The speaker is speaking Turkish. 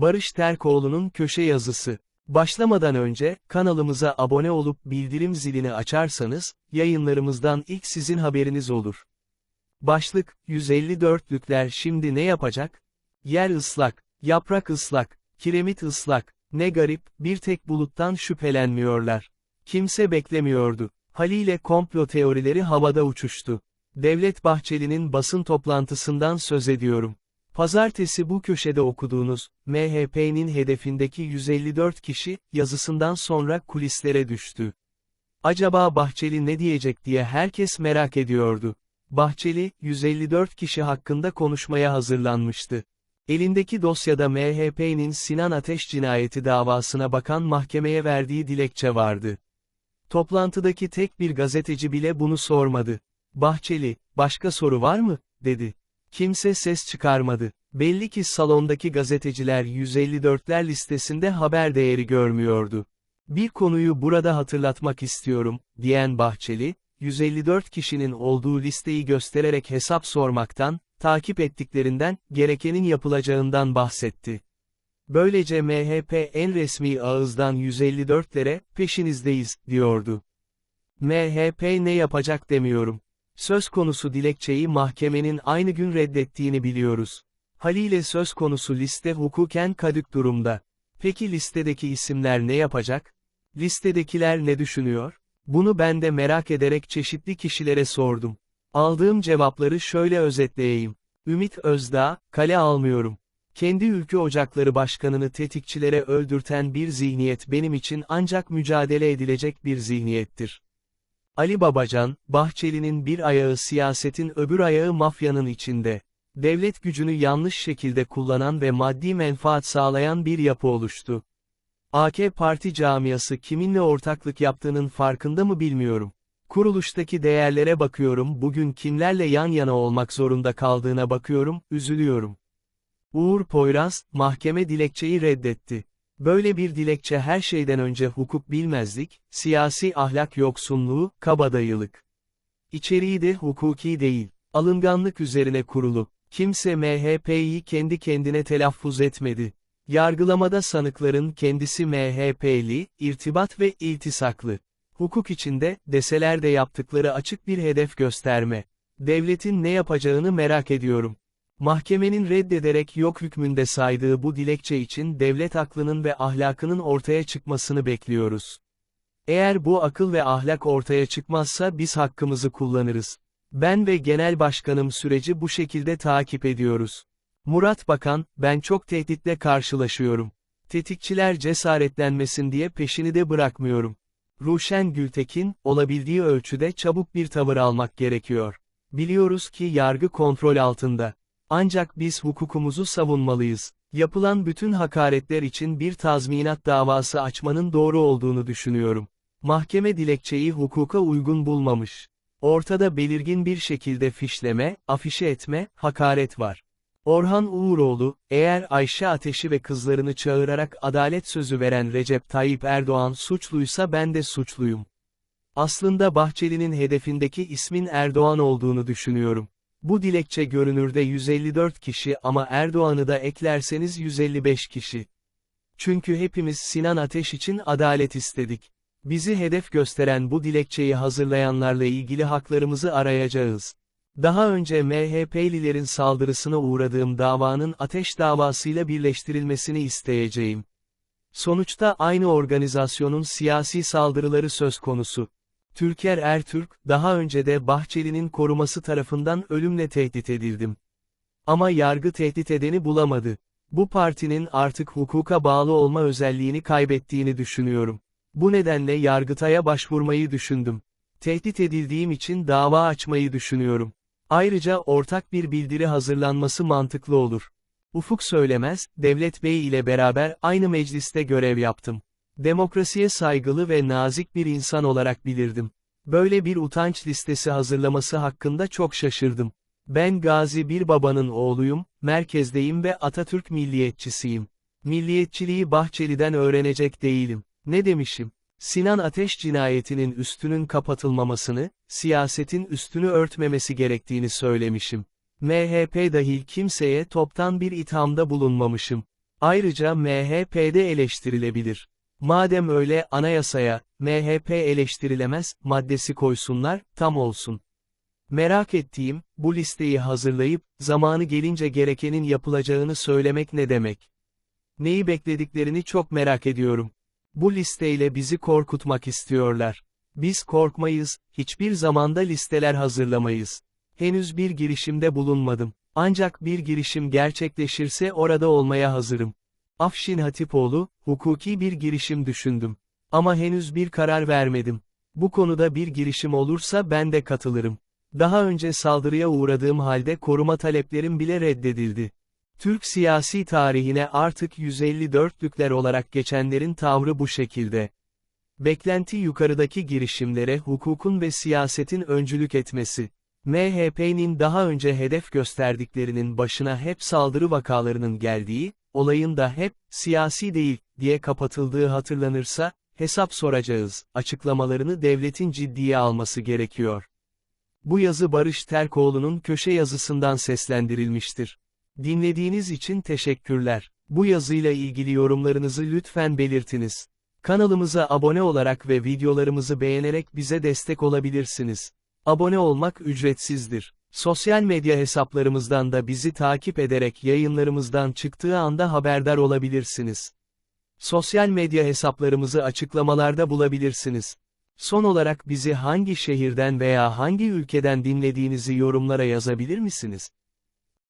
Barış Terkoğlu'nun köşe yazısı. Başlamadan önce, kanalımıza abone olup bildirim zilini açarsanız, yayınlarımızdan ilk sizin haberiniz olur. Başlık, 154'lükler şimdi ne yapacak? Yer ıslak, yaprak ıslak, kiremit ıslak, ne garip, bir tek buluttan şüphelenmiyorlar. Kimse beklemiyordu. Haliyle komplo teorileri havada uçuştu. Devlet Bahçeli'nin basın toplantısından söz ediyorum. Pazartesi bu köşede okuduğunuz, MHP'nin hedefindeki 154 kişi, yazısından sonra kulislere düştü. Acaba Bahçeli ne diyecek diye herkes merak ediyordu. Bahçeli, 154 kişi hakkında konuşmaya hazırlanmıştı. Elindeki dosyada MHP'nin Sinan Ateş cinayeti davasına bakan mahkemeye verdiği dilekçe vardı. Toplantıdaki tek bir gazeteci bile bunu sormadı. Bahçeli, başka soru var mı, dedi. Kimse ses çıkarmadı. Belli ki salondaki gazeteciler 154'ler listesinde haber değeri görmüyordu. Bir konuyu burada hatırlatmak istiyorum, diyen Bahçeli, 154 kişinin olduğu listeyi göstererek hesap sormaktan, takip ettiklerinden, gerekenin yapılacağından bahsetti. Böylece MHP en resmi ağızdan 154'lere, peşinizdeyiz, diyordu. MHP ne yapacak demiyorum. Söz konusu dilekçeyi mahkemenin aynı gün reddettiğini biliyoruz. Haliyle söz konusu liste hukuken kadük durumda. Peki listedeki isimler ne yapacak? Listedekiler ne düşünüyor? Bunu ben de merak ederek çeşitli kişilere sordum. Aldığım cevapları şöyle özetleyeyim. Ümit Özdağ, kale almıyorum. Kendi ülke ocakları başkanını tetikçilere öldürten bir zihniyet benim için ancak mücadele edilecek bir zihniyettir. Ali Babacan, Bahçeli'nin bir ayağı siyasetin öbür ayağı mafyanın içinde. Devlet gücünü yanlış şekilde kullanan ve maddi menfaat sağlayan bir yapı oluştu. AK Parti camiası kiminle ortaklık yaptığının farkında mı bilmiyorum. Kuruluştaki değerlere bakıyorum bugün kimlerle yan yana olmak zorunda kaldığına bakıyorum, üzülüyorum. Uğur Poyraz, mahkeme dilekçeyi reddetti. Böyle bir dilekçe her şeyden önce hukuk bilmezlik, siyasi ahlak yoksunluğu, kabadayılık. İçeriği de hukuki değil, alınganlık üzerine kurulu. Kimse MHP'yi kendi kendine telaffuz etmedi. Yargılamada sanıkların kendisi MHP'li, irtibat ve iltisaklı. Hukuk içinde, deseler de yaptıkları açık bir hedef gösterme. Devletin ne yapacağını merak ediyorum. Mahkemenin reddederek yok hükmünde saydığı bu dilekçe için devlet aklının ve ahlakının ortaya çıkmasını bekliyoruz. Eğer bu akıl ve ahlak ortaya çıkmazsa biz hakkımızı kullanırız. Ben ve genel başkanım süreci bu şekilde takip ediyoruz. Murat Bakan, ben çok tehditle karşılaşıyorum. Tetikçiler cesaretlenmesin diye peşini de bırakmıyorum. Ruşen Gültekin, olabildiği ölçüde çabuk bir tavır almak gerekiyor. Biliyoruz ki yargı kontrol altında. Ancak biz hukukumuzu savunmalıyız. Yapılan bütün hakaretler için bir tazminat davası açmanın doğru olduğunu düşünüyorum. Mahkeme dilekçeyi hukuka uygun bulmamış. Ortada belirgin bir şekilde fişleme, afişe etme, hakaret var. Orhan Uğuroğlu, eğer Ayşe Ateş'i ve kızlarını çağırarak adalet sözü veren Recep Tayyip Erdoğan suçluysa ben de suçluyum. Aslında Bahçeli'nin hedefindeki ismin Erdoğan olduğunu düşünüyorum. Bu dilekçe görünürde 154 kişi ama Erdoğan'ı da eklerseniz 155 kişi. Çünkü hepimiz Sinan Ateş için adalet istedik. Bizi hedef gösteren bu dilekçeyi hazırlayanlarla ilgili haklarımızı arayacağız. Daha önce MHP'lilerin saldırısına uğradığım davanın ateş davasıyla birleştirilmesini isteyeceğim. Sonuçta aynı organizasyonun siyasi saldırıları söz konusu. Türker Ertürk, daha önce de Bahçeli'nin koruması tarafından ölümle tehdit edildim. Ama yargı tehdit edeni bulamadı. Bu partinin artık hukuka bağlı olma özelliğini kaybettiğini düşünüyorum. Bu nedenle Yargıtay'a başvurmayı düşündüm. Tehdit edildiğim için dava açmayı düşünüyorum. Ayrıca ortak bir bildiri hazırlanması mantıklı olur. Ufuk Söylemez, Devlet Bey ile beraber aynı mecliste görev yaptım. Demokrasiye saygılı ve nazik bir insan olarak bilirdim. Böyle bir utanç listesi hazırlaması hakkında çok şaşırdım. Ben gazi bir babanın oğluyum, merkezdeyim ve Atatürk milliyetçisiyim. Milliyetçiliği Bahçeli'den öğrenecek değilim. Ne demişim? Sinan Ateş cinayetinin üstünün kapatılmamasını, siyasetin üstünü örtmemesi gerektiğini söylemişim. MHP dahil kimseye toptan bir ithamda bulunmamışım. Ayrıca MHP'de eleştirilebilir. Madem öyle anayasaya, MHP eleştirilemez, maddesi koysunlar, tam olsun. Merak ettiğim, bu listeyi hazırlayıp, zamanı gelince gerekenin yapılacağını söylemek ne demek? Neyi beklediklerini çok merak ediyorum. Bu listeyle bizi korkutmak istiyorlar. Biz korkmayız, hiçbir zamanda listeler hazırlamayız. Henüz bir girişimde bulunmadım. Ancak bir girişim gerçekleşirse orada olmaya hazırım. Afşin Hatipoğlu, hukuki bir girişim düşündüm. Ama henüz bir karar vermedim. Bu konuda bir girişim olursa ben de katılırım. Daha önce saldırıya uğradığım halde koruma taleplerim bile reddedildi. Türk siyasi tarihine artık 154'lükler olarak geçenlerin tavrı bu şekilde. Beklenti yukarıdaki girişimlere hukukun ve siyasetin öncülük etmesi. MHP'nin daha önce hedef gösterdiklerinin başına hep saldırı vakalarının geldiği, olayın da hep, siyasi değil, diye kapatıldığı hatırlanırsa, hesap soracağız, açıklamalarını devletin ciddiye alması gerekiyor. Bu yazı Barış Terkoğlu'nun köşe yazısından seslendirilmiştir. Dinlediğiniz için teşekkürler. Bu yazıyla ilgili yorumlarınızı lütfen belirtiniz. Kanalımıza abone olarak ve videolarımızı beğenerek bize destek olabilirsiniz. Abone olmak ücretsizdir. Sosyal medya hesaplarımızdan da bizi takip ederek yayınlarımızdan çıktığı anda haberdar olabilirsiniz. Sosyal medya hesaplarımızı açıklamalarda bulabilirsiniz. Son olarak bizi hangi şehirden veya hangi ülkeden dinlediğinizi yorumlara yazabilir misiniz?